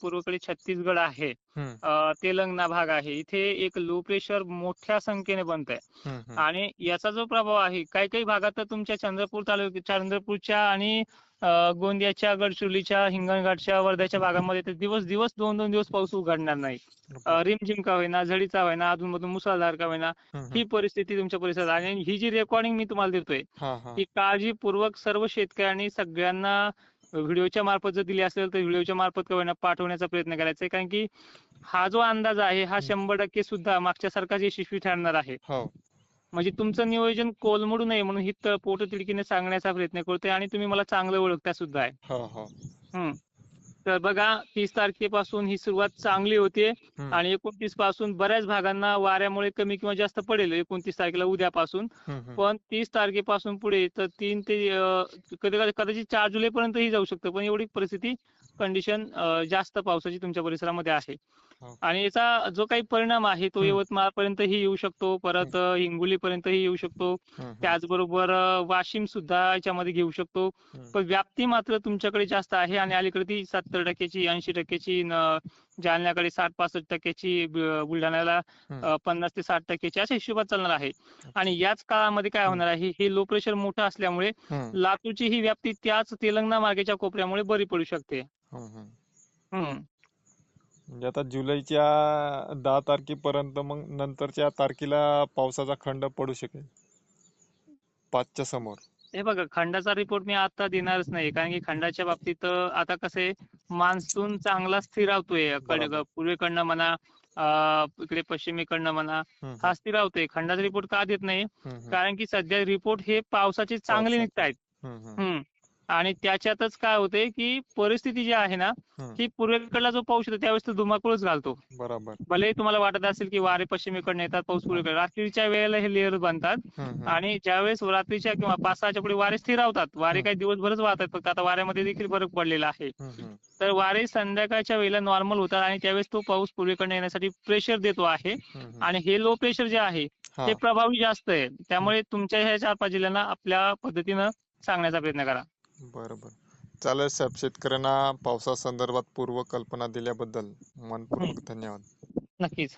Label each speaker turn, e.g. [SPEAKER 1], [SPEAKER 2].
[SPEAKER 1] पूर्वेकडे छत्तीसगड आहे. तेलंगणा भाग आहे. इथे एक लो प्रेशर मोठ्या संख्येने बनत आहे. आणि याचा जो प्रभाव आहे काही काही भागात तर तुमच्या चंद्रपूर तालुक्या चंद्रपूरच्या आणि गोंदियाच्या गडचिरोलीच्या हिंगणघाटच्या वर्ध्याच्या भागामध्ये तर दिवस दिवस दोन दोन दिवस पाऊस उघडणार नाही. रिमझिम का होईना झडीचा होईना अधूनमधून मुसळधार का होईना ही. परिस्थिती तुमच्या परिसरात आणि ही जी रेकॉर्डिंग मी तुम्हाला देतोय
[SPEAKER 2] ही
[SPEAKER 1] काळजीपूर्वक सर्व शेतकऱ्यांनी सगळ्यांना व्हिडिओच्या मार्फत जर दिली असेल तर व्हिडिओच्या मार्फत का पाठवण्याचा प्रयत्न करायचा आहे. कारण की हा जो अंदाज आहे हा शंभर टक्के सुद्धा मागच्या सारखाच यशस्वी ठरणार आहे.
[SPEAKER 2] हो.
[SPEAKER 1] म्हणजे तुमचं नियोजन कोलमडू नये म्हणून ही त- पोटतिडकीने सांगण्याचा प्रयत्न करतोय आणि तुम्ही मला चांगलं ओळखता सुद्धा आहे.
[SPEAKER 2] हो हो.
[SPEAKER 1] हम्म. तर बघा तीस तारखेपासून ही सुरुवात चांगली होते आणि एकोणतीसपासून बऱ्याच भागांना वाऱ्यामुळे कमी किंवा जास्त पडेल एकोणतीस तारखेला उद्यापासून. पण तीस तारखेपासून पुढे तर तीन ते कधी कदाचित चार जुलैपर्यंतही जाऊ शकतं पण एवढी परिस्थिती कंडिशन जास्त पावसाची तुमच्या परिसरामध्ये आहे
[SPEAKER 2] हो.
[SPEAKER 1] आणि याचा जो काही परिणाम आहे तो
[SPEAKER 2] हम्म.
[SPEAKER 1] यवतमाळपर्यंतही येऊ शकतो परत हिंगोलीपर्यंतही येऊ शकतो. त्याचबरोबर वाशिम सुद्धा याच्यामध्ये घेऊ शकतो. पण व्याप्ती मात्र तुमच्याकडे जास्त आहे आणि अलीकडे ती सत्तर टक्क्याची ऐंशी टक्क्याची जालन्याकडे साठ पासष्ट टक्क्याची बुलढाण्याला पन्नास ते साठ टक्क्याची अशा हिशोबात चालणार आहे. आणि याच काळामध्ये काय होणार आहे हे लो प्रेशर मोठं असल्यामुळे लातूरची ही व्याप्ती त्याच तेलंगणा मार्गाच्या कोपऱ्यामुळे बरी पडू शकते.
[SPEAKER 2] म्हणजे आता जुलैच्या दहा तारखेपर्यंत मग नंतरच्या तारखेला पावसाचा खंड पडू शकेल? पाचच्या समोर.
[SPEAKER 1] हे बघा खंडाचा रिपोर्ट मी आता देणारच नाही कारण की खंडाच्या बाबतीत आता कसं आहे मान्सून चांगला स्थिरावतोय. पूर्वेकडनं म्हणा इकडे पश्चिमेकडनं म्हणा हा स्थिरावतोय खंडाचा रिपोर्ट का देत नाही. कारण की सध्या रिपोर्ट हे पावसाचे चांगले
[SPEAKER 2] हम्म. हम्म.
[SPEAKER 1] आणि त्याच्यातच काय होतंय की परिस्थिती जी आहे ना. ही पूर्वेकडला जो पाऊस येतो त्यावेळेस तो धुमाकूळच घालतो
[SPEAKER 2] बरोबर
[SPEAKER 1] भले तुम्हाला वाटत असेल की वारे पश्चिमेकडनं येतात पाऊस पूर्वेकडे रात्रीच्या वेळेला हे लेअर बनतात. आणि ज्यावेळेस रात्रीच्या किंवा पाच सहाच्या पुढे वारे स्थिरावतात वारे. काही दिवसभरच वाहतात फक्त आता वाऱ्यामध्ये देखील फरक पडलेला आहे. तर वारे संध्याकाळच्या वेळेला नॉर्मल होतात आणि त्यावेळेस तो पाऊस पूर्वेकडनं येण्यासाठी प्रेशर देतो आहे. आणि हे लो प्रेशर जे आहे. ते प्रभावी जास्त आहे त्यामुळे तुमच्या ह्या चार पाच जिल्ह्यांना आपल्या पद्धतीनं सांगण्याचा प्रयत्न करा
[SPEAKER 2] बरोबर. चालेल साहेब शेतकऱ्यांना पावसासंदर्भात पूर्व कल्पना दिल्याबद्दल मनपूर्वक धन्यवाद.
[SPEAKER 1] नक्कीच.